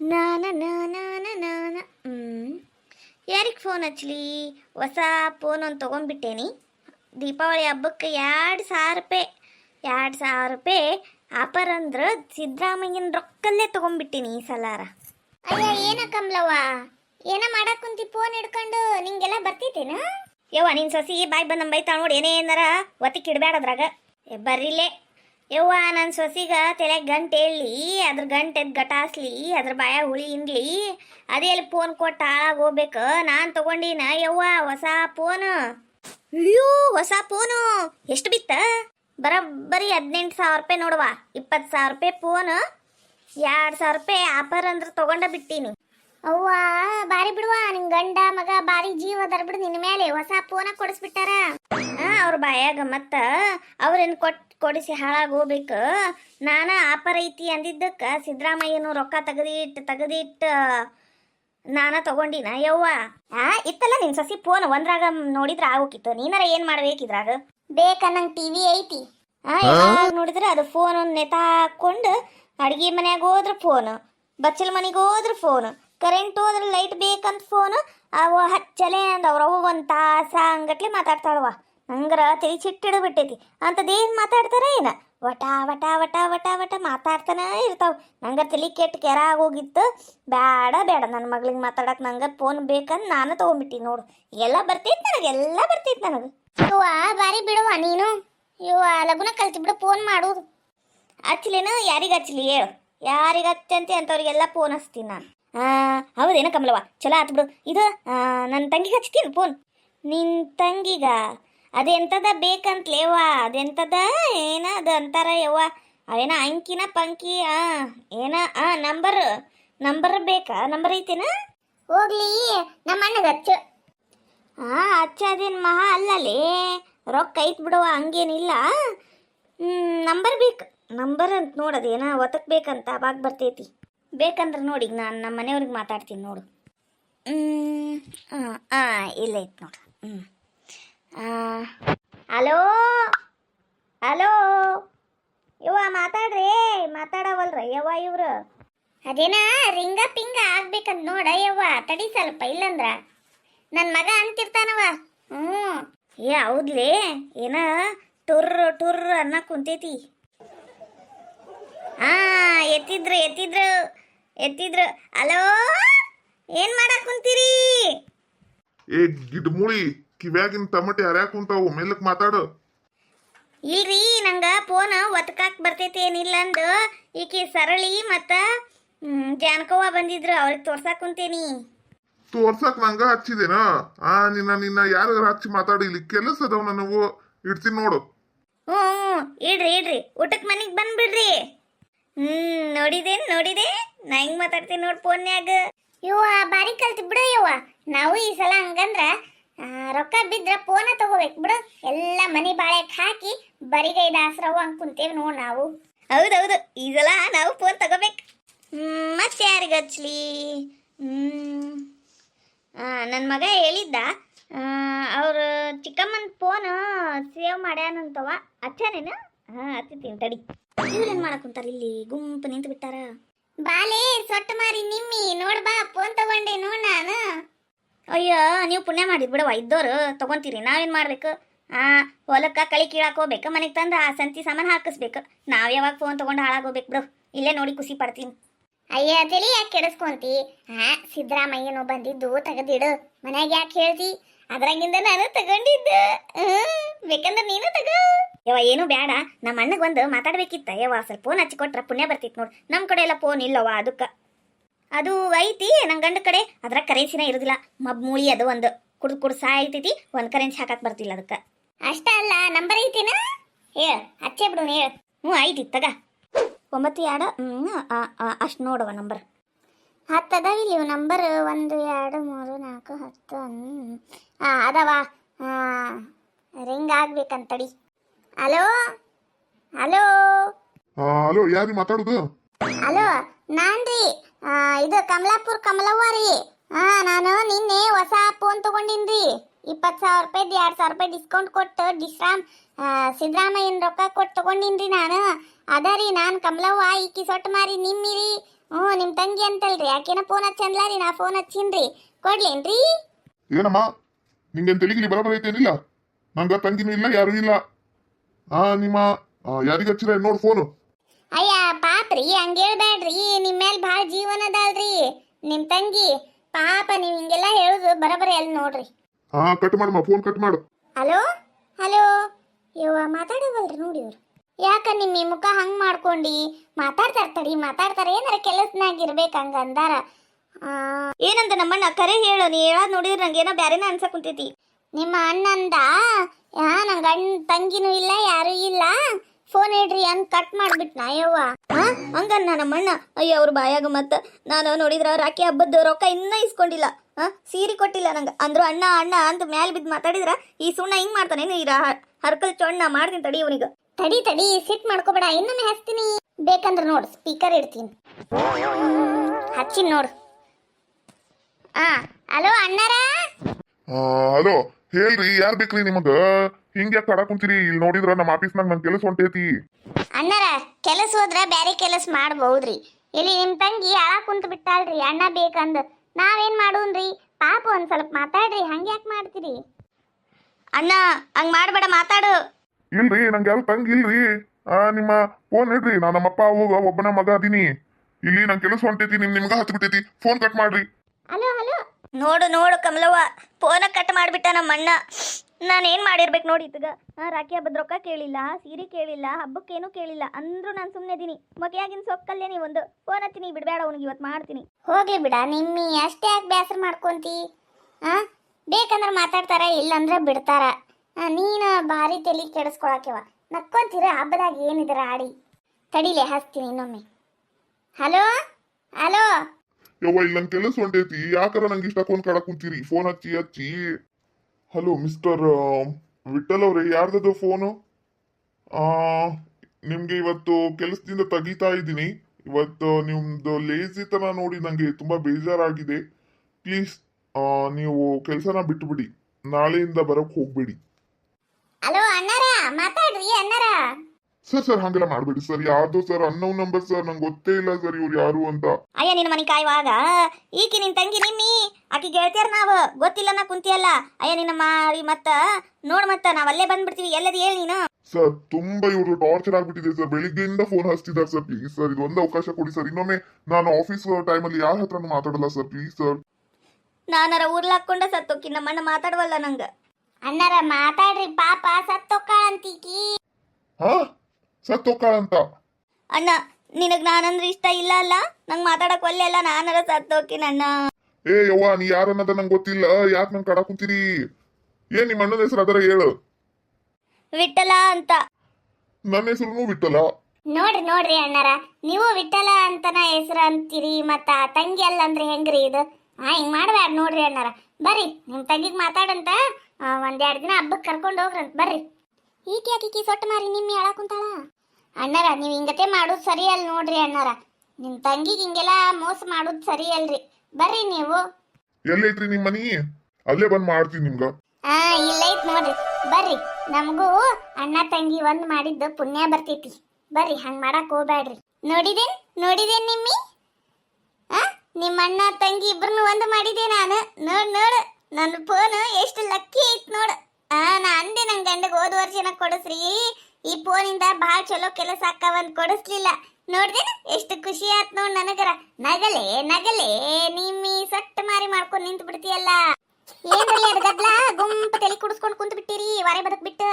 ನಾನ ನಾನ ನಾನ ಹ್ಞೂ ಯಾರಿಗೆ ಫೋನ್ ಹಚ್ಚಲಿ ಹೊಸ ಫೋನ್ ಒಂದು ತೊಗೊಂಡ್ಬಿಟ್ಟೇನಿ. ದೀಪಾವಳಿ ಹಬ್ಬಕ್ಕೆ ಎರಡು ಸಾವಿರ ರೂಪಾಯಿ ಎರಡು ಸಾವಿರ ರೂಪಾಯಿ ಆಫರ್ ಅಂದ್ರೆ ಸಿದ್ದರಾಮಯ್ಯನ ರೊಕ್ಕಲ್ಲೇ ತೊಗೊಂಡ್ಬಿಟ್ಟೀನಿ ಈ ಸಲಾರ. ಅಯ್ಯ ಏನ ಕಮ್ಲವ್ವ. ಏನ ಮಾಡಕ್ ಕುಂತಿ ಫೋನ್ ಹಿಡ್ಕೊಂಡು. ನಿಂಗೆಲ್ಲ ಬರ್ತೈತೇನ ಯವ್ವ ನಿನ್ ಸೊಸಿ ಬಾಯ್ ಬಂದ್ ಬೈತಾಳ ನೋಡಿ ಏನೇನಾರ ಒತ್ತಕ್ಕೆ ಇಡಬೇಡ ಅದ್ರಾಗ ಏ ಬರ್ರಿಲೇ ಯವ್ವ ನನ್ನ ಸೊಸಿಗ ತಲೆ ಗಂಟೆ ಹೇಳಿ ಅದ್ರ ಗಂಟೆ ಗಟಾಸ್ಲಿ, ಅದ್ರ ಬಾಯ ಹುಳಿ ಹಿಂಗ್ಲಿ ಅದೇ ಫೋನ್ ಕೊಟ್ಟು ಹಾಳಾಗಿ ಹೋಗ್ಬೇಕು? ನಾನು ತಗೊಂಡಿನ ಯವ್ವ, ಹೊಸ ಫೋನ್ ಅಯ್ಯೋ, ಹೊಸ ಫೋನು ಎಷ್ಟು ಬಿತ್ತ? ಬರೋಬ್ಬರಿ ಹದಿನೆಂಟು ಸಾವಿರ ರೂಪಾಯಿ ನೋಡುವ. ಇಪ್ಪತ್ತು ಸಾವಿರ ರೂಪಾಯಿ ಫೋನ್ ಎರಡು ಸಾವಿರ ರೂಪಾಯಿ ಆಫರ್ ಅಂದ್ರೆ ತಗೊಂಡ ಬಿಟ್ಟೀನಿ. ಅವ್ವ ಬಾರಿ ಬಿಡುವ ನಿನ್ ಗಂಡ ಮಗ ಬಾರಿ ಜೀವ ಬಿಡು ನಿನ್ನ ಮೇಲೆ ಹೊಸ ಫೋನ ಕೊಡಿಸ್ಬಿಟ್ಟಾರ. ಅವ್ರ ಬಾಯಾಗ ಮತ್ತ ಅವ್ರೇನ್ ಕೊಟ್ ಕೊಡಿಸಿ ಹಾಳಾಗಿ ಹೋಗ್ಬೇಕು ನಾನ ಆಫರ್ ಐತಿ ಅಂದಿದ್ದಕ್ಕ ಸಿದ್ದರಾಮಯ್ಯನು ರೊಕ್ಕ ತೆಗೆದಿಟ್ಟು ತೆಗೆದಿಟ್ಟು ನಾನ ತಗೊಂಡಿನ. ಯವ್ವ ಆ ಇತ್ತಲ್ಲ ನಿನ್ ಸಸಿ ಫೋನ್ ಒಂದ್ರಾಗ ನೋಡಿದ್ರ ಆಗೋಕಿತ್ತು. ನೀನಾರ ಏನ್ ಮಾಡ್ಬೇಕಿದ್ರಾಗ ಬೇಕನ್ನಂಗ್ ಟಿವಿ ಐತಿ. ನೋಡಿದ್ರೆ ಅದು ಫೋನ್ ಒಂದು ನೆತ ಹಾಕೊಂಡು ಅಡ್ಗೆ ಮನ್ಯಾಗ ಹೋದ್ರ ಫೋನ್ ಬಚ್ಚಲ್ ಮನೆಗೆ ಹೋದ್ರ ಫೋನ್ ಕರೆಂಟ್ ಹೋದ್ರೆ ಲೈಟ್ ಬೇಕಂತ ಫೋನ್ ಅವ ಹಚ್ಚಲೆ ಅಂದ ಅವ್ರವ್ವ ಒಂದು ತಾಸ ಹಂಗಟ್ಲೆ ಮಾತಾಡ್ತಾಳವ ಹಂಗ್ರ ತಲೆ ಚಿಟ್ಟಿಡು ಬಿಟ್ಟೈತಿ. ಅಂಥದ್ದೇನು ಮಾತಾಡ್ತಾರ ಏನ? ವಟ ವಟ ವಟ ವಟ ವಟ ಮಾತಾಡ್ತಾನೆ ಇರ್ತಾವ. ನಂಗ ತಲೆ ಕೆಟ್ಟ ಕೆರ ಆಗೋಗಿತ್ತು. ಬೇಡ ಬೇಡ ನನ್ನ ಮಗಳಿಗೆ ಮಾತಾಡಕ್ ನಂಗೆ ಫೋನ್ ಬೇಕಂತ ನಾನು ತಗೊಂಡ್ಬಿಟ್ಟಿ ನೋಡು. ಎಲ್ಲ ಬರ್ತೈತಿ ನನಗೆ ಎಲ್ಲ ಬರ್ತೈತಿ ನನಗೆ. ಇವ ಬಾರಿ ಬಿಡುವ ನೀನು. ಇವ ಲಗುನ ಕಲ್ತಿ ಬಿಡು ಫೋನ್ ಮಾಡುದು. ಹಚ್ಲೇನು ಯಾರಿಗೆ ಹಚ್ಲಿ ಹೇಳು. ಯಾರಿಗೆ ಹಚ್ಚಂತೆ ಅಂತವ್ರಿಗೆಲ್ಲ ಫೋನ್ ಹಚ್ತೀನಿ ನಾನು. ಹೌದೇನ ಕಮಲವ್ವ? ಚಲೋ ಆತು ಬಿಡು. ಇದು ನನ್ನ ತಂಗಿಗೆ ಹಚ್ತೀನಿ ಫೋನ್ ನಿನ್ನ ತಂಗಿಗ? ಅದೆಂತದ ಬೇಕಂತ್ಲೇವ್ವ? ಅದೆಂತದ ಏನ ಅದು ಅಂತಾರ ಯವ್ವ? ಅವೇನ ಅಂಕಿನ ಪಂಕಿ ಆ ಏನ ಆ ನಂಬರ್ ನಂಬರ್ ಬೇಕಾ? ನಂಬರ್ ಐತೇನ? ಹೋಗ್ಲಿ ನಮ್ಮ ಅಣ್ಣಗೆ ಹಚ್ಚು. ಆ ಅದೇನು ಮಹಾ ಅಲ್ಲಲೇ? ರೊಕ್ಕ ಐತ್ ಬಿಡುವ ಹಂಗೇನಿಲ್ಲ. ನಂಬರ್ ಬೇಕು. ನಂಬರ್ ಅಂತ ನೋಡೋದೇನ ಏನೋ ಒತ್ತಕ್ ಬೇಕಂತ ಬಾಗ್ ಬರ್ತೈತಿ. ಬೇಕಂದ್ರೆ ನೋಡಿ ನಾನು ನಮ್ಮ ಮನೆಯವ್ರಿಗೆ ಮಾತಾಡ್ತೀನಿ ನೋಡು. ಹಾಂ ಇಲ್ಲ ಐತೆ ನೋಡು. ಹ್ಞೂ ಹಲೋ? ಹಲೋ? ಇವ ಮಾತಾಡ್ರಿ. ಮಾತಾಡವಲ್ರ ಯವ್ವ ಇವರು? ಅದೇನ, ರಿಂಗ ಪಿಂಗ ಆಗ್ಬೇಕಂತ ನೋಡ ಯವ್ವ, ತಡಿ ಸ್ವಲ್ಪ ಇಲ್ಲಂದ್ರ. ನನ್ನ ಮಗ ಅಂತಿರ್ತಾನವ. ಹ್ಞೂ ಏ, ಹೌದ್ಲಿ? ಏನ ಟುರ್ ಟುರ್ ಅನ್ನ ಕುಂತೈತಿ. ಹಾ ಎತ್ತಿದ್ರು ಎತ್ತಿದ್ರು. ಎತ್ತಿದ್ರು. ಅಲೋ? ಏನ್ ಮಾಡಕ್ ಕುಂತೀರಿ? ಏ ಗಿಡ್ ಮುಳಿ ಕಿವ್ಯಾಗಿನ ತಮಟೆ ಅರ್ಯಾಕ್ ಕುಂತಾವು. ಮೇಲಕ್ ಮಾತಾಡು. ಇಲ್ರಿ ನಂಗ ಫೋನ್ ಒತ್ಕಾಕ್ ಬರ್ತೈತಿ ಏನಿಲ್ಲ ಅಂದು ಈಕಿ ಸರಳಿ ಮತ್ತ ಜಾನಕವ ಜಾನಕವ್ವ ಬಂದಿದ್ರು. ಅವ್ರಿಗೆ ತೋರ್ಸಾಕ್ ಕುಂತೇನಿ. ತೋರ್ಸಕ್ ನಂಗ ಹಚ್ಚಿದೇನ? ಆ ನಿನ್ನ ನಿನ್ನ ಯಾರು ಹಚ್ಚಿ ಮಾತಾಡಿ. ಇಲ್ಲಿ ಕೆಲಸ ಅದಾವ ಇಡ್ತೀನಿ ನೋಡು. ಹ್ಞೂ ಹ್ಞೂ ಇಡ್ರಿ ಇಡ್ರಿ. ಊಟಕ್ಕೆ ಮನೆಗೆ ಬಂದ್ಬಿಡ್ರಿ. ಹ್ಮ್ ನೋಡಿದೇನ್ ನೋಡಿದೆ. ನಾ ಹೆಂಗ್ ಮಾತಾಡ್ತೀನಿ ನೋಡ್ ಫೋನ್ಯಾಗ ಇವ್ವ ಬಾರಿ ಕಲ್ತಿ ಬಿಡು ಯವ್ವ. ನಾವು ಈ ಸಲ ಹಂಗಂದ್ರ ಆ, ರೊಕ್ಕ ಬಿದ್ರ ಫೋನ ತಗೋಬೇಕು ಬಿಡು. ಎಲ್ಲ ಮನಿ ಬಾಳೆಕ್ ಹಾಕಿ ಬರಿಗೈ ದಾಸರವು ಹಂಗ್ ಕುಂತೇವ್ ನೋಡ್ ನಾವು. ಹೌದೌದು ಈ ಸಲ ನಾವು ಫೋನ್ ತಗೋಬೇಕು. ಹ್ಮ್ ಮತ್ತೆ ಯಾರಿಗೆ ಹಚ್ಲಿ? ಹ್ಮ್ ನನ್ನ ಮಗ ಹೇಳಿದ್ದ ಅವ್ರ ಚಿಕ್ಕಮ್ಮನ ಫೋನ್ ಸೇವ್ ಮಾಡ್ಯಾನಂತವ. ಹಚ್ಚಾನೇನ ಹಾಂ ಹಚ್ಚಿತೀನಿ ತಡಿ. ಇವ್ರೇನ್ ಮಾಡಕ್ ಕುಂತಾರ ಇಲ್ಲಿ? ಗುಂಪು ನಿಂತು ಬಿಟ್ಟಾರ? ಬಾಲೆ, ಸೊಟ್ಟ ಮಾರಿ ನಿಮ್ಮಿ, ನೋಡ್ ಬಾ ಫೋನ್ ತಗೊಂಡೆ ನೋಡ್ ನಾನು. ಅಯ್ಯೋ, ನೀವು ಪುಣ್ಯ ಮಾಡಿದ್ ಬಿಡವ ಇದ್ದೋರು, ತಗೊಂತೀರಿ, ನಾವೇನ್ ಮಾಡ್ಬೇಕು? ಆ, ಹೊಲಕ್ಕ ಕಳಿ ಕೀಳಾಕ್ ಹೋಗ್ಬೇಕು, ಮನೆಗೆ ತಂದು ಆ ಸಂತಿ ಸಾಮಾನ್ ಹಾಕಿಸ್ಬೇಕು. ನಾವ್ ಯಾವಾಗ ಫೋನ್ ತಗೊಂಡು ಹಾಳಾಗೋಬೇಕು ಬಿಡು ಇಲ್ಲೇ ನೋಡಿ ಖುಷಿ ಪಡ್ತೀನಿ. ಅಯ್ಯ ತಲೆ ಯಾಕೆ ಕೆಡಿಸ್ಕೊಂತಿ? ಹಾ ಸಿದ್ದರಾಮಯ್ಯನೋ ಬಂದಿದ್ದು ತಗದಿಡು. ಮನ್ಯಾಗ ಯಾಕೆ ಹೇಳ್ತಿ? ಅದ್ರಾಗಿಂದ ನಾನು ತಗೊಂಡಿದ್ದು. ಬೇಕಂದ್ರೆ ನೀನು ತಗೋ. ಯವ್ವ, ಏನು ಬೇಡ ನಮ್ಮ ಅಣ್ಣಗೆ ಒಂದು ಮಾತಾಡ್ಬೇಕಿತ್ತ. ಯವ್ವ ಸ್ವಲ್ಪ ಫೋನ್ ಹಚ್ಚಿ ಕೊಟ್ರ ಪುಣ್ಯ ಬರ್ತಿತ್ತು ನೋಡು. ನಮ್ಮ ಕಡೆ ಎಲ್ಲ ಫೋನ್ ಇಲ್ಲವ ಅದಕ್ಕೆ. ಅದು ಐತಿ ನನ್ನ ಗಂಡ ಕಡೆ. ಅದರ ಕರೆನ್ಸಿನ ಇರೋದಿಲ್ಲ. ಮಬ್ ಮೂಳಿ ಅದು ಒಂದು. ಕುಡ್ದು ಕುಡ್ದು ಸಾಯ್ತೈತಿ, ಒಂದು ಕರೆನ್ಸಿ ಹಾಕಕ್ ಬರ್ತಿಲ್ಲ ಅದಕ್ಕೆ ಅಷ್ಟ ಅಲ್ಲ, ನಂಬರ್ ಐತಿನ? ಹೇಳ, ಹಚ್ಚೇ ಬಿಡು, ಹೇಳ. ಹ್ಞೂ, ಐತಿ, ತಗ. ಒಂಬತ್ತು, ಎರಡು ಹ್ಞೂ ಅಷ್ಟು ನೋಡುವ ನಂಬರ್. ಹತ್ತು ಅದಾವ ಇಲ್ಲಿ, ನಂಬರ್ ಒಂದು, ಎರಡು, ಮೂರು, ನಾಲ್ಕು, ಹತ್ತು ಹಾಂ ಅದಾವ. ರಿಂಗ್ ಆಗ್ಬೇಕಂತಡಿ. ಹಲೋ? ಹಲೋ? ಹಲೋ ಯಾರಿ ಮಾತಾಡುದು? ಹಲೋ ನಾನ್ರಿ ಆ, ಇದು ಕಮಲಾಪುರ್ ಕಮಲವ್ವ ರೀ. ಹಾ ನಾನು ನಿನ್ನೆ ಹೊಸ ಫೋನ್ ತಗೊಂಡಿನ್ರಿ ಇಪ್ಪತ್ತು ಸಾವಿರ ರೂಪಾಯಿ ಎರಡು ಸಾವಿರ ರೂಪಾಯಿ ಡಿಸ್ಕೌಂಟ್ ಕೊಟ್ಟು ಡಿಸ್ರಾಮ್ ಸಿದ್ದರಾಮಯ್ಯನ ರೊಕ್ಕ ಕೊಟ್ಟು ತಗೊಂಡಿನ್ರಿ ನಾನು. ಅದ ರೀ ನಾನು ಕಮಲವ್ವ ಈಕಿ ಸೊಟ್ಟು ಮಾರಿ ನಿಮ್ಮಿರಿ ಹ್ಞೂ ನಿಮ್ಮ ತಂಗಿ ಅಂತಲ್ರಿ ಆಕೆನ ಫೋನ್ ಹಚ್ಚಂದ್ಲ ರೀ ನಾ ಫೋನ್ ಹಚ್ಚಿನ್ರಿ ಕೊಡ್ಲೇನ್ರಿ ಏನಮ್ಮ ನಿಂಗೇನ್ ತೆಲಿಗಿಲಿ ಬರಬರ ಐತೇನಿಲ್ಲ? ನಂಗ ತಂಗಿನೂ ಇಲ್ಲ ಯಾರು ಇಲ್ಲ. ಆ ನಿಮ್ಮ ಯಾರಿಗ ಹಚ್ಚಿರ ನೋಡ್ ಫೋನ್ ಅಯ್ಯ ಪಾಪ್ರಿ ಹಂಗ ಹೇಳ್ಬೇಡ್ರಿ. ನಿಮ್ ಮೇಲೆ ಭಾಳ ಜೀವನ ಅದಲ್ರಿ ನಿಮ್ ತಂಗಿ ಪಾಪ ನೀವು ಹಿಂಗೆಲ್ಲ ಹೇಳುದು ಬರಬರ ಅಲ್ಲಿ ನೋಡ್ರಿ. ಹಾ ಕಟ್ ಮಾಡಮ್ಮ ಫೋನ್ ಕಟ್ ಮಾಡು. ಹಲೋ? ಹಲೋ? ಯವ್ವ ಮಾತಾಡವಲ್ರಿ ನೋಡಿ ಇವ್ರು. ಯಾಕ ನಿಮ್ಮ ಈ ಮುಖ ಹಂಗ್ ಮಾಡ್ಕೊಂಡಿ? ಮಾತಾಡ್ತಾರ ತಡಿ ಮಾತಾಡ್ತಾರ. ಏನಾರ ಕೆಲಸನಾಗ ಇರ್ಬೇಕು ಹಂಗ ಅಂದಾರ. ಆ, ಏನಂತ ನಮ್ಮಣ್ಣ ಕರೆ ಹೇಳು. ನೀ ಹೇಳೋದ್ ನೋಡಿದ್ರೆ ನಂಗೆ ಏನೋ ಬ್ಯಾರೇನ ಅನ್ಸಕ್ ಕುಂತೈತಿ. ನಿಮ್ಮ ಅಣ್ಣಂದ? ಯಾ ನಂಗೆ ಅಣ್ಣ ತಂಗಿನೂ ಇಲ್ಲ ಯಾರು ಇಲ್ಲ. ಫೋನ್ ಇಡ್ರಿ ಅಂತ ಕಟ್ ಮಾಡ್ಬಿಟ್ನ ಅಯ್ಯವ್ವ ಹಾ ಹಂಗನ್ನ ನಮ್ಮಣ್ಣ. ಅಯ್ಯೋ ಅವ್ರ ಬಾಯಾಗ ಮತ್ತ ನಾನು ನೋಡಿದ್ರ ರಾಕಿ ಹಬ್ಬದ ರೊಕ್ಕ ಇನ್ನೂ ಇಸ್ಕೊಂಡಿಲ್ಲ. ಹಾ ಸೀರೆ ಕೊಟ್ಟಿಲ್ಲ ನಂಗ. ಅಂದ್ರು ಅಣ್ಣ ಅಣ್ಣ ಅಂತ ಮ್ಯಾಲ್ ಬಿದ್ದು ಮಾತಾಡಿದ್ರ ಈ ಸುಣ್ಣ ಹಿಂಗ್ ಮಾಡ್ತಾನೆ. ಈ ಹರ್ಕಲ್ ಚೊಣ್ಣ ಮಾಡ್ತೀನಿ ತಡಿ ಇವನಿಗ. ತಡಿ ತಡಿ ಸಿಟ್ ಮಾಡ್ಕೋಬೇಡ. ಇನ್ನೊಮ್ಮೆ ಹಚ್ತೀನಿ. ಬೇಕಂದ್ರೆ ನೋಡು ಸ್ಪೀಕರ್ ಇಡ್ತೀನಿ. ಹಚ್ಚಿನ್ ನೋಡು. ಆ ಹಲೋ ಅಣ್ಣಾರ? ಹಲೋ. ಹೇಳ್ರಿ ಯಾರ್ ಬೇಕ್ರಿ ನಿಮಗ ಹಿಂಗ್ಯಾ ತಡ ಕುಂತೀರಿ ಇಲ್ಲಿ ನೋಡಿದ್ರ ನಮ್ಮ ಆಫೀಸ್ನಾಗ ನನ್ ಕೆಲಸ ಹೊಂಟೈತಿ. ಅಣ್ಣರ ಕೆಲಸ ಹೋದ್ರ ಬ್ಯಾರೆ ಕೆಲಸ ಮಾಡಬಹುದ್ರಿ. ಇಲ್ಲಿ ನಿಮ್ ತಂಗಿ ಅಳ ಕುಂತ ಬಿಟ್ಟಾಳ್ರಿ ಅಣ್ಣ ಬೇಕಂದ್. ನಾವೇನ್ ಮಾಡೋನ್ರಿ? ಪಾಪ ಒಂದ್ ಸ್ವಲ್ಪ ಮಾತಾಡ್ರಿ ಹಂಗ್ಯಾಕ್ ಮಾಡ್ತೀರಿ? ಅಣ್ಣ ಹಂಗ್ ಮಾಡ್ಬೇಡ ಮಾತಾಡು. ಇಲ್ರಿ ನಂಗೆ ಯಾರು ತಂಗಿ ಇಲ್ರಿ. ಆ ನಿಮ್ಮ ಫೋನ್ ಇಡ್ರಿ ನಾ ನಮ್ಮಪ್ಪ ಹೋಗ ಒಬ್ಬನ ಮಗ ಅದೀನಿ. ಇಲ್ಲಿ ನನ್ ಕೆಲಸ ಹೊಂಟೈತಿ ನಿಮ್ ನಿಮ್ಗ ಹತ್ಬಿಟ್ಟೈತಿ ಫೋನ್ ಕಟ್ ಮಾಡ್ರಿ. Hello hello. ನೋಡು ನೋಡು ಕಮಲವ್ವ. ಫೋನ ಕಟ್ ಮಾಡಿಬಿಟ್ಟ ನಮ್ಮ ಅಣ್ಣ ನಾನು ಏನು ಮಾಡಿರ್ಬೇಕು ನೋಡಿ ಇತ್ತಗ. ರಾಖಿ ಹಬ್ಬದ ರೊಕ್ಕ ಕೇಳಿಲ್ಲ, ಸೀರೆ ಕೇಳಿಲ್ಲ, ಹಬ್ಬಕ್ಕೇನು ಕೇಳಿಲ್ಲ. ಅಂದ್ರು ನಾನು ಸುಮ್ಮನೆ ಇದೀನಿ. ಮಗಿಯಾಗಿನ ಸೊಕ್ಕಲ್ಲೇ ನೀವು ಒಂದು ಫೋನ್ ಹತ್ತೀನಿ, ಬಿಡಬೇಡ, ಅವ್ನಿಗೆ ಇವತ್ತು ಮಾಡ್ತೀನಿ. ಹೋಗ್ಲಿ ಬಿಡ, ನಿಮ್ಮಿ ಅಷ್ಟೇ ಯಾಕೆ ಬೇಸರ ಮಾಡ್ಕೊಂತಿ? ಆ? ಬೇಕಂದ್ರೆ ಮಾತಾಡ್ತಾರ, ಇಲ್ಲಂದ್ರೆ ಬಿಡ್ತಾರ. ನೀನು ಭಾರಿ ತಲೆ ಕೆಡಿಸ್ಕೊಳಕ್ಕೆವ. ನಕ್ಕೊಂತೀರ ಹಬ್ಬದಾಗ ಏನಿದ್ರ ಆಡಿ. ತಡಿಲೆ, ಹಚ್ತೀನಿ ಇನ್ನೊಮ್ಮೆ. ಹಲೋ? ಹಲೋ? ಯವ್ವ, ಇಲ್ಲಿ ನಂಗೆ ಕೆಲಸ ಹೊಂಟೈತಿ ಯಾಕಾರ ನಂಗೆ ಇಷ್ಟ ಫೋನ್ ಕಾಡಕ್ ಕುಂತೀರಿ? ಫೋನ್ ಹಚ್ಚಿ ಹಚ್ಚಿ. ಹಲೋ ಮಿಸ್ಟರ್ ವಿಠಲ್ ಅವ್ರೆ, ಯಾರ್ದದು ಫೋನು ನಿಮ್ಗೆ ಇವತ್ತು ಕೆಲಸದಿಂದ ತೆಗಿತಾ ಇದ್ದೀನಿ. ಇವತ್ತು ನಿಮ್ದು ಲೇಜಿತನ ನೋಡಿ ನನಗೆ ತುಂಬಾ ಬೇಜಾರಾಗಿದೆ. ಪ್ಲೀಸ್ ನೀವು ಕೆಲಸನ ಬಿಟ್ಟುಬಿಡಿ ನಾಳೆಯಿಂದ ಬರಕ್ ಹೋಗ್ಬೇಡಿ. ಹಲೋ ಅಣ್ಣಾರ, ಮಾತಾಡ್ರಿ ಸರ್ ಸರ್ ಹಂಗೆಲ್ಲ ಮಾಡ್ಬೇಡಿ ಸರ್ ಯಾರ್ದು ಸರ್ ಅನ್ನೋ ನಂಬರ್ ಸರ್ ನಂಗೆ ಗೊತ್ತೇ ಇಲ್ಲ ಸರ್ ಇವ್ರು ಯಾರು ಅಂತ. ಅಯ್ಯ ನಿನ್ನ ಮನೆ ಕಾಯುವಾಗ ಈಕಿ ನಿನ್ ತಂಗಿ ನಿಮ್ಮಿ ಆಕಿ ಗೆಳತಿಯರ್ ನಾವ್. ಗೊತ್ತಿಲ್ಲ ನಾ ಕುಂತಿಯಲ್ಲ. ಅಯ್ಯ ನಿನ್ನ ಮಾರಿ ಮತ್ತ ನೋಡ್ ಮತ್ತ ನಾವ್ ಅಲ್ಲೇ ಬಂದ್ಬಿಡ್ತೀವಿ. ಎಲ್ಲದ ಹೇಳಿ ನೀನು. ಸರ್ ತುಂಬಾ ಇವರು ಟಾರ್ಚರ್ ಆಗ್ಬಿಟ್ಟಿದೆ ಸರ್ ಬೆಳಿಗ್ಗೆಯಿಂದ ಫೋನ್ ಹಚ್ತಿದ್ದಾರೆ ಸರ್ ಪ್ಲೀಸ್ ಸರ್ ಇದು ಒಂದು ಅವಕಾಶ ಕೊಡಿ ಸರ್ ಇನ್ನೊಮ್ಮೆ ನಾನು ಆಫೀಸ್ ಟೈಮಲ್ಲಿ ಯಾರ ಹತ್ರನೂ ಮಾತಾಡಲ್ಲ ಸರ್ ಪ್ಲೀಸ್ ಸರ್ ನಾನರ ಊರ್ಲಾಕೊಂಡ ಸತ್ತೋಕಿ ನಮ್ಮಣ್ಣ ಮಾತಾಡವಲ್ಲ ನಂಗ. ಅಣ್ಣರ ಮಾತಾಡ್ರಿ ಪಾಪ ಸತ್ತೋಕಾಳಂತೀಕಿ ಹಾ? ಸತ್ತೋಕಾಳ ಅಂತ ಅಣ್ಣ ನಿನಗ್ ನಾನಂದ್ರೆ ಇಷ್ಟ ಇಲ್ಲ ಅಲ್ಲ? ನಂಗ್ ಮಾತಾಡಕ್ ಒಲ್ಲೆ ಅಲ್ಲ ನಾನರ ಸತ್ತೋಕಿನ ಅಣ್ಣ. ಏ ಯವ್ವ ನೀ ಯಾರನ್ನದ ನಂಗೆ ಗೊತ್ತಿಲ್ಲ? ಯಾಕೆ ನಂಗೆ ಕಡ ಕುಂತೀರಿ ಏನ್ ನಿಮ್ಮ ಅಣ್ಣನ ಹೆಸರು ಅದರ ಹೇಳು. ವಿಠಲ ಅಂತ. ನನ್ನ ಹೆಸರು ವಿಠಲ. ನೋಡ್ರಿ ನೋಡ್ರಿ ಅಣ್ಣಾರ. ನೀವು ವಿಠಲ ಅಂತನ ಹೆಸರು ಅಂತೀರಿ ಮತ್ತ ತಂಗಿ ಅಲ್ಲ ಅಂದ್ರೆ ಹೆಂಗ್ರಿ ಇದು? ಹಾ ಹಿಂಗ್ ಮಾಡ್ಬ್ಯಾಡ ನೋಡ್ರಿ ಅಣ್ಣಾರ. ಬರ್ರಿ ನಿಮ್ ತಂಗಿಗ್ ಮಾತಾಡಂತ ಆ, ಒಂದೆರಡ್ ದಿನ ಹಬ್ಬಕ್ ಕರ್ಕೊಂಡ್ ಹೋಗ್ರಂತ. ಬರ್ರಿ. ಈಕೆ ಆಕಿಕಿ ಸೊಟ್ಟ ಮಾರಿ ನಿಮ್ಮ ಹೇಳ ಕುಂತಾಳ? ಅಣ್ಣಾರ ನೀವು ಹಿಂಗತೆ ಮಾಡೋದು ಸರಿ ಅಲ್ಲ ನೋಡ್ರಿ ಅಣ್ಣಾರ. ನಿಮ್ ತಂಗಿಗೆ ಹಿಂಗೆಲ್ಲ ಮೋಸ ಮಾಡೋದು ಸರಿ ಅಲ್ರಿ ಬರ್ರಿ ನೀವು. ಎಲ್ಲೈತ್ರಿ ನಿಮ್ಮ ಮನಿ? ಅಲ್ಲೇ ಬಂದ್ ಮಾಡ್ತೀನಿ ನಿಮ್ಗ. ಹಾ ಇಲ್ಲೈತ್ ನೋಡ್ರಿ. ಬರ್ರಿ. ನಮಗೂ ಅಣ್ಣ ತಂಗಿ ಒಂದ್ ಮಾಡಿದ್ದು ಪುಣ್ಯ ಬರ್ತೈತಿ. ಬರ್ರಿ ಹಂಗ್ ಮಾಡಕ್ ಹೋಗ್ಬ್ಯಾಡ್ರಿ. ನೋಡಿದೇನ್ ನೋಡಿದೇನ್ ನಿಮ್ಮಿ? ಆ ನಿಮ್ಮ ಅಣ್ಣ ತಂಗಿ ಇಬ್ರನ್ನ ಒಂದ್ ಮಾಡಿದೆ ನಾನು. ನೋಡ್ ನೋಡು. ನನ್ನ ಫೋನ್ ಎಷ್ಟು ಲಕ್ಕಿ ಐತ್ ನೋಡು. ಆ ನಾ ಅಂದೆ ನಂಗೆ ಗಂಡಗೆ ಹೋದ ವರ್ಷನ ಕೊಡಸ್ರಿ. ಈ ಫೋನಿಂದ ಬಹಳ ಚಲೋ ಕೆಲಸ ಅಕ್ಕವನ್ ಕೊಡಿಸ್ಲಿಲ್ಲ. ನೋಡ್ದೇನ? ಎಷ್ಟು ಖುಷಿ ಆತ್ ನೋಡ್ ನನಗರ. ನಗಲೆ ನಗಲೆ, ನಿಮ್ಮಿ ಸಟ್ಟ ಮಾರಿ ಮಾಡ್ಕೊಂಡ್ ನಿಂತು ಬಿಡ್ತೀಯಲ್ಲ. ಏನ್ರಿ ಅದ್ ಗದ್ಲ? ಗುಂಪು ತಲೆ ಕುಡಿಸ್ಕೊಂಡ್ ಕುಂತ ಬಿಟ್ಟಿರಿ ವಾರೆ ಬದಕ್ ಬಿಟ್ಟು.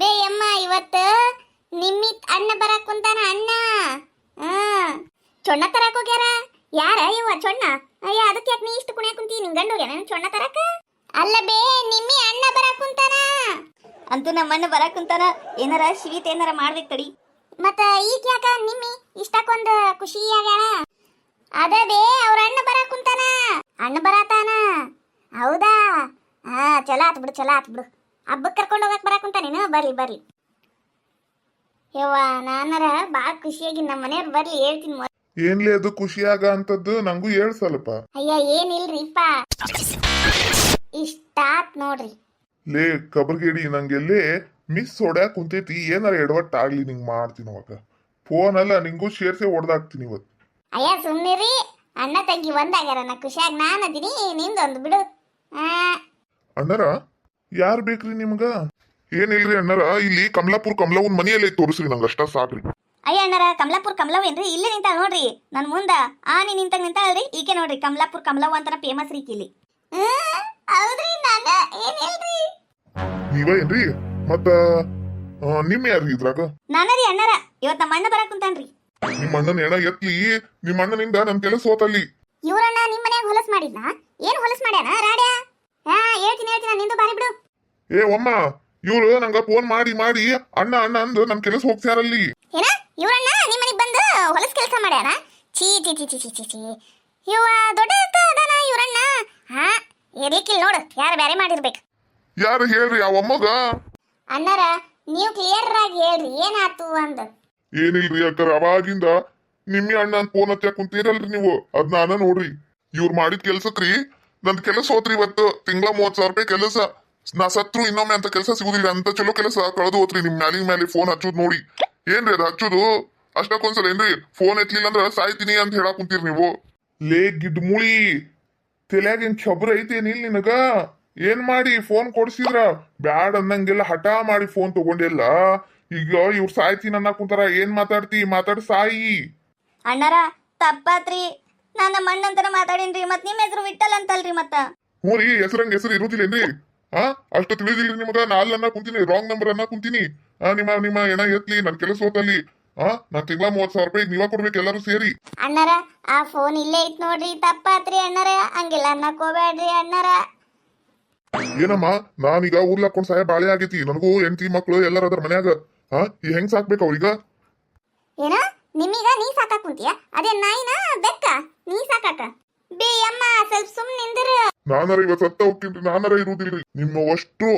ಬೇ ಅಮ್ಮ, ಇವತ್ತು ನಿಮ್ಮಿ ಅಣ್ಣ ಬರಕ್ ಕುಂತಾನ ಅಣ್ಣ? ಚೊಣ್ಣ ತರಕ್ ಹೋಗ್ಯಾರ? ಯಾರ ಇವ ಚೊಣ್ಣ? ಅಯ್ಯ ಅದಕ್ಕೆ ಯಾಕೆ ನೀ ಇಷ್ಟು ಕುಣ್ಯಾಕ ಕುಂತಿ? ನಿನ್ ಗಂಡ ಹೋಗ್ಯಾನ ಚೊಣ್ಣ ತರಕ? ಅಲ್ಲ ಬೇ, ನಿಮ್ಮಿ ಅಣ್ಣ ಬರಕ್ ಕುಂತಾನ? ಅಂತೂ ನಮ್ಮ ಅಣ್ಣ ಬರಾಕ್ ಕುಂತಾನ. ಏನಾರ ಶಿವಿತ ಏನಾರ ಮಾಡ್ಬೇಕು ತಡಿ. ಮತ್ತ ಈಗ ಯಾಕ ನಿಮ್ಮಿ? ಇಷ್ಟಕೊಂದು ಖುಷಿ ಆಗ್ಯಾಣ ಅದ ಬೇ ಅವ್ರ ಅಣ್ಣ ಬರಾಕ್ ಕುಂತಾನ. ಅಣ್ಣ ಬರತಾನ. ಹೌದಾ? ಹಾ ಚಲ ಆತ್ ಬಿಡು ಚಲೋ ಆತ್ ಬಿಡು. ಹಬ್ಬಕ್ಕೆ ಕರ್ಕೊಂಡು ಹೋಗಕ್ ಬರಾಕ್ ಕುಂತಾನೇನು ಬರ್ಲಿ ಬರ್ಲಿ ಯವ್ವ ನಾನರ ಭಾಳ ಖುಷಿಯಾಗಿ ನಮ್ಮ ಮನೆಯವ್ರು ಬರ್ಲಿ ಹೇಳ್ತೀನಿ ಮೊದ್ಲು. ಏನ್ಲಿ ಅದು ಖುಷಿಯಾಗ ಅಂತದ್ದು ನಂಗೂ ಹೇಳ್ ಸ್ವಲ್ಪ ಅಯ್ಯ ಏನಿಲ್ರಿಪ್ಪ. ಇಷ್ಟಾತ್ ನೋಡ್ರಿ. ಲೇ ಕಬರ್ಗೇಡಿ ನಂಗೆಲ್ಲೇ ಮಿಸ್ ಹೊಡ್ಯಾಕ್ ಕುಂತೈತಿ ಏನಾರ ಎಡವಟ್ಟಾಗ್ಲಿ ನಿಂಗ್ ಮಾಡ್ತೀನಿ ಅವಾಗ. ಫೋನ್ ಅಲ್ಲ ನಿಂಗೂ ಶೇರ್ಸೆ ಹೊಡೆದಾಕ್ತೀನಿ ಇವತ್ತು ಅಯ್ಯ ರೀ ಅಣ್ಣ ತಂಗಿ ಒಂದಾಗ್ಯಾರ ನಾ ಖುಷಿಯಾಗಿ ನಾನು ಅದೀನಿ ನಿಂದೊಂದು ಬಿಡು. ಆ. ಅಣ್ಣರ ಯಾರು ಬೇಕ್ರಿ ನಿಮ್ಗ? ಏನಿಲ್ರಿ ಅಣ್ಣರ ಇಲ್ಲಿ ಕಮಲಾಪುರ ಕಮಲವನ್ ಮನೆಯಲ್ಲಿ ತೋರಿಸ್ರಿ ನಂಗೆ ಅಷ್ಟ ಸಾಕ್ರಿ. ಅಯ್ಯ ಅಣ್ಣರ ಕಮಲವ್ ಕಮಲವೇನ್ರಿ ಇಲ್ಲೇ ನಿಂತಾಳ ನೋಡ್ರಿ. ನನ್ ಮುಂದ ಆನಿ ನಿಂತಾಗ ನಿಂತಾಳ್ರಿ ಈಕೆ ನೋಡ್ರಿ ಕಮಲಾಪುರ ಕಮಲವ್ ಅಂತಾರ ಫೇಮಸ್ ರೀ ಇಲ್ಲಿ ಹೌದ್ರಿ ನೀವ ಏನ್ರಿ? ಮತ್ತ ನಿಮ್ ಯಾರ್ರಿ ಇದ್ರಾಗ? ನಾನರಿ ಅಣ್ಣರ. ಇವತ್ ನಮ್ಮ ಅಣ್ಣ ಬರಾಕ್ ಕುಂತಾನ್ರಿ. ನಿಮ್ ಅಣ್ಣನ ಹೆಣ ಎತ್ಲಿ? ನಿಮ್ ಅಣ್ಣನಿಂದ ನನ್ ಕೆಲಸ ಹೋತಲ್ಲಿ. ಇವ್ರಣ್ಣ ನಿಮ್ ಮನ್ಯಾಗ ಹೊಲಸ್ ಮಾಡಿದ್ನ? ಏನ್ ಹೊಲಸ್ ಮಾಡ್ಯಾನ? ರಾಡ್ಯಾ? ಹಾ ಹೇಳ್ತೀನಿ ಹೇಳ್ತೀನಿ ನಿಂದು ಬಾರಿ ಬಿಡು. ಏ ಒಮ್ಮ ಇವ್ರು ನಂಗ ಫೋನ್ ಮಾಡಿ ಮಾಡಿ ಅಣ್ಣ ಅಣ್ಣ ಅಂದು ನನ್ ಕೆಲಸ ಹೋಗ್ತಾರಲ್ಲಿ ಏನ? ಇವ್ರಣ್ಣ ನಿಮ್ ಮನೆಗ್ ಬಂದು ಹೊಲಸ್ ಕೆಲಸ ಮಾಡ್ಯಾನ? ಚೀ ಚೀ ಚೀ ಚೀ ಚೀ ಚೀ ಚೀ ಇವ ದೊಡ್ಡ ಅದಾನ ಇವ್ರಣ್ಣ? ಹಾ ಇರ್ಲಿಕ್ಕಿಲ್ಲ ನೋಡು ಯಾರು ಬ್ಯಾರೆ ಮಾಡಿರ್ಬೇಕು. ಯಾರು ಹೇಳ್ರಿ ಆ ಒಮ್ಮಗ ಅಣ್ಣರ ನೀವು ಕ್ಲಿಯರ್ ಆಗಿ ಹೇಳ್ರಿ ಏನಾತು ಅಂದ. ಏನಿಲ್ರಿ ಅಕ್ಕರ ಅವಾಗಿಂದ ನಿಮ್ಮಿ ಅಣ್ಣ ಫೋನ್ ಹಚ್ಚ ಕುಂತೀರಲ್ರಿ ನೀವು. ಅದ್ ನಾನ ನೋಡ್ರಿ. ಇವ್ರು ಮಾಡಿದ ಕೆಲ್ಸಕ್ರಿ ನಂದ್ ಕೆಲಸ ಹೋತ್ರಿ ಇವತ್ತು ತಿಂಗಳ ಮೂವತ್ ಸಾವಿರ ರೂಪಾಯಿ ಕೆಲಸ. ನಾ ಸತ್ರು ಇನ್ನೊಮ್ಮೆ ಅಂತ ಕೆಲಸ ಸಿಗುದಿಲ್ಲ ಅಂತ ಚಲೋ ಕೆಲಸ ಕಳೆದು ಹೋತ್ರಿ ನಿಮ್ ಮ್ಯಾಲಿನ ಮ್ಯಾಲೆ ಫೋನ್ ಹಚ್ಚುದ್ ನೋಡಿ. ಏನ್ರಿ ಅದ್ ಹಚ್ಚುದು? ಅಷ್ಟಕ್ಕೊಂದ್ಸಲ ಏನ್ರಿ ಫೋನ್ ಎತ್ಲಿಲ್ಲ ಅಂದ್ರ ಸಾಯ್ತೀನಿ ಅಂತ ಹೇಳಕ್ ಕುಂತೀರಿ ನೀವು. ಲೇ ಗಿಡ್ ಮುಳಿ ತಲ್ಯಾಗ ಏನ್ ಐತಿ ಐತೇನಿಲ್ ನಿನಗ? ಏನ್ ಮಾಡಿ ಫೋನ್ ಕೊಡ್ಸಿದ್ರ? ಬ್ಯಾಡ್ ಅನ್ನಂಗೆಲ್ಲ ಹಠ ಮಾಡಿ ಫೋನ್ ತಗೊಂಡಿಲ್ಲ. ಈಗ ಇವ್ರ ಸಾಯ್ತೀನಿ ನನ್ನ ಕುಂತಾರ ಏನ್ ಮಾತಾಡ್ತಿ? ಮಾತಾಡ್ ಸಾಯಿ. ಅಣ್ಣರ ತಪ್ಪಾತ್ರಿ. ನಾನು ನಮ್ಮ ಮಾತಾಡಿನ್ರಿ ಮಾತಾಡೀನ್ರಿ ಮತ್ ನಿಮ್ಮ ಹೆಸರು ವಿಠಲ್ ಅಂತಲ್ರಿ ಮತ್ತ. ಹ್ಞೂ ರೀ ಹೆಸರಂಗ ಹೆಸರು ಇರುದಿಲ್ಲೇನ್ರಿ? ಆ ಅಷ್ಟು ತಿಳಿದಿಲ್ರಿ ನಿಮಗ ನಾಲ್ ಅನ್ನ ಕುಂತೀನಿ ರಾಂಗ್ ನಂಬರ್ ಅನ್ನ ಕುಂತೀನಿ. ಆ ನಿಮ್ಮ ನಿಮ್ಮ ಏನ ಎತ್ಲಿ ನನ್ ಕೆಲಸ ಹೋತಲ್ಲಿ ಆ ನಾನ್ ತಿಂಗಳ ಮೂವತ್ ಸಾವಿರ ರೂಪಾಯಿ ನೀವ ಕೊಡ್ಬೇಕು ಎಲ್ಲರೂ ಸೇರಿ. ಅಣ್ಣರ ಆ ಫೋನ್ ಇಲ್ಲೇ ಐತ್ ನೋಡ್ರಿ ತಪ್ಪಾತ್ರಿ ಅಣ್ಣರ. ಹಂಗೆಲ್ಲ ಅನ್ನಕ್ ಹೋಗ್ಬೇಡ್ರಿ ಅಣ್ಣರ. ಏನಮ್ಮ ನಾನೀಗ ಊರ್ಲ ಹಾಕೊಂಡ್ ಸಾಯ ಬಾಳೆ ಆಗೈತಿ. ನನಗೂ ಹೆಂಡತಿ ಮಕ್ಕಳು ಎಲ್ಲರ ಅದ್ರ ಮನ್ಯಾಗ. ಹಾ ಈ ಹೆಂಗ್ ಸಾಕ್ಬೇಕು ಅವ್ರೀಗ? ಏನ ನಿಮ್ಮೀಗ ನೀ ಸಾಕಾಕ್ ಕುಂತಿಯ? ಅದೇ ನಾಯಿನ ಬೆಕ್ಕ ನೀ ಸಾಕಾಕ? ಬೇ ಅಮ್ಮ ಸ್ವಲ್ಪ ಸುಮ್ಮನೆ ನಿಂದ್ರ. ನಾನರ ಇವತ್ ಸತ್ತ ಹೋಗ್ತೀನಿ ನಾನರ ಇರುದಿಲ್ರಿ. ನಿಮ್ಮ ಅಷ್ಟು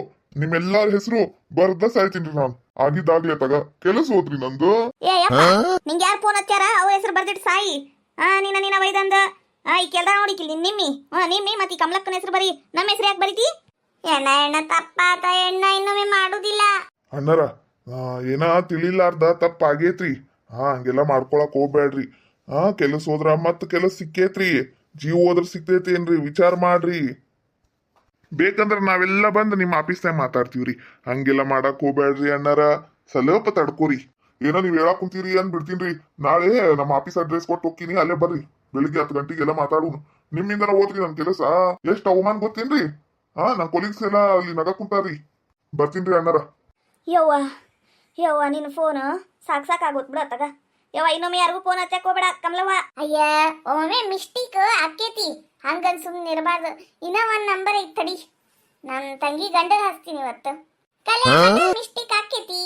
ನಿಮ್ಮೆಲ್ಲಾರ ಹೆಸರು ಬರ್ದ ಸಾಯ್ತೀನಿ ನಾನು. ಆಗಿದ್ದಾಗ್ಲೇ ತಗ ಕೆಲಸ ಹೋದ್ರಿ ನಂದು. ಏ ಯಪ್ಪ ನಿಂಗೆ ಯಾರು ಫೋನ್ ಹಚ್ಚಾರ ಅವ ಹೆಸರು ಬರ್ದಿಟ್ಟು ಸಾಯಿ. ಆ ನೀನ ನೀನ ವೈದಂದ ಆ ಈ ಕೆಲ್ದ ನೋಡಿ ಕಿಲ್ ನಿಮ್ಮಿ? ಹಾ ನಿಮ್ಮಿ ಮತ್ತೆ ಈ ಕಮಲಕ್ಕನ ಹೆಸರು ಬರಿ. ನಮ್ಮ ಹೆಸರು ಯಾಕೆ ಬರೀತಿ? ಎಣ್ಣ ಎಣ್ಣ ತಪ್ಪಾತ ಎಣ್ಣ ಇನ್ನೊಮ್ಮೆ ಮಾಡುದಿಲ್ಲ. ಅಣ್ಣರ ಏನ ತಿಳಿಲಾರ್ದ ತಪ್ಪ ಆಗೇತ್ರಿ ಹಾ ಹಂಗೆಲ್ಲ ಮಾಡ್ಕೊಳಕ್ ಹೋಗ್ಬೇಡ್ರಿ ಹಾ ಕೆಲಸ ಹೋದ್ರ ಮತ್ ಕೆಲಸ ಸಿಕ್ಕೇತ್ರಿ. ಜೀವ ಹೋದ್ರ ಸಿಕ್ತೈತಿ ಏನ್ರಿ ವಿಚಾರ ಮಾಡ್ರಿ. ಬೇಕಂದ್ರ ನಾವೆಲ್ಲ ಬಂದ್ ನಿಮ್ಮ ಆಫೀಸ್ನಾಗ ಮಾತಾಡ್ತೀವ್ರಿ. ಹಂಗೆಲ್ಲ ಮಾಡಕ್ ಹೋಗ್ಬೇಡ್ರಿ ಅಣ್ಣಾರ. ಸ್ವಲ್ಪ ತಡ್ಕೋರಿ. ಏನೋ ನೀವ್ ಹೇಳಕ್ ಕುಂತೀರಿ ಅನ್ ಬಿಡ್ತೀನ್ರಿ. ನಾಳೆ ನಮ್ಮ ಆಫೀಸ್ ಅಡ್ರೆಸ್ ಕೊಟ್ಟು ಹೋಗ್ತೀನಿ, ಅಲ್ಲೇ ಬರ್ರಿ. ಬೆಳಿಗ್ಗೆ ಹತ್ತು ಗಂಟೆಗೆಲ್ಲ ಮಾತಾಡೋನು. ನಿಮ್ಮಿಂದ ಓದ್ರಿ ನನ್ ಕೆಲಸ. ಎಷ್ಟ್ ಅವಮಾನ ಗೊತ್ತೇನ್ರಿ? ಹಾ ನನ್ ಕೊಲೀಗ್ಸ್ ಎಲ್ಲ ಅಲ್ಲಿ ನಗ ಬರ್ತೀನಿ ರೀ ಅಣ್ಣಾರ. ಯವ್ವ ಯವ್ವ ನಿನ್ನ ಫೋನ್ ಸಾಕ್ ಸಾಕ್ ಆಗೋತ್ ಬಿಡ ತಗ ಯವ್ವ ಇನ್ನೊಮ್ಮೆ ಯಾರಿಗೂ ಫೋನ್ ಹಚ್ಚಕ್ ಹೋಗ್ಬೇಡ ಕಮಲವ್ವ. ಅಯ್ಯ ಒಮ್ಮೆ ಮಿಸ್ಟೇಕ್ ಆಕೇತಿ ಹಂಗನ್ ಸುಮ್ಮನೆ ಇರಬಾರ್ದು. ಇನ್ನ ಒಂದ್ ನಂಬರ್ ಐತ್ ತಡಿ. ನನ್ನ ತಂಗಿ ಗಂಡಗ ಹಚ್ತೀನಿ ಇವತ್ತು. ಮಿಸ್ಟೇಕ್ ಆಕೇತಿ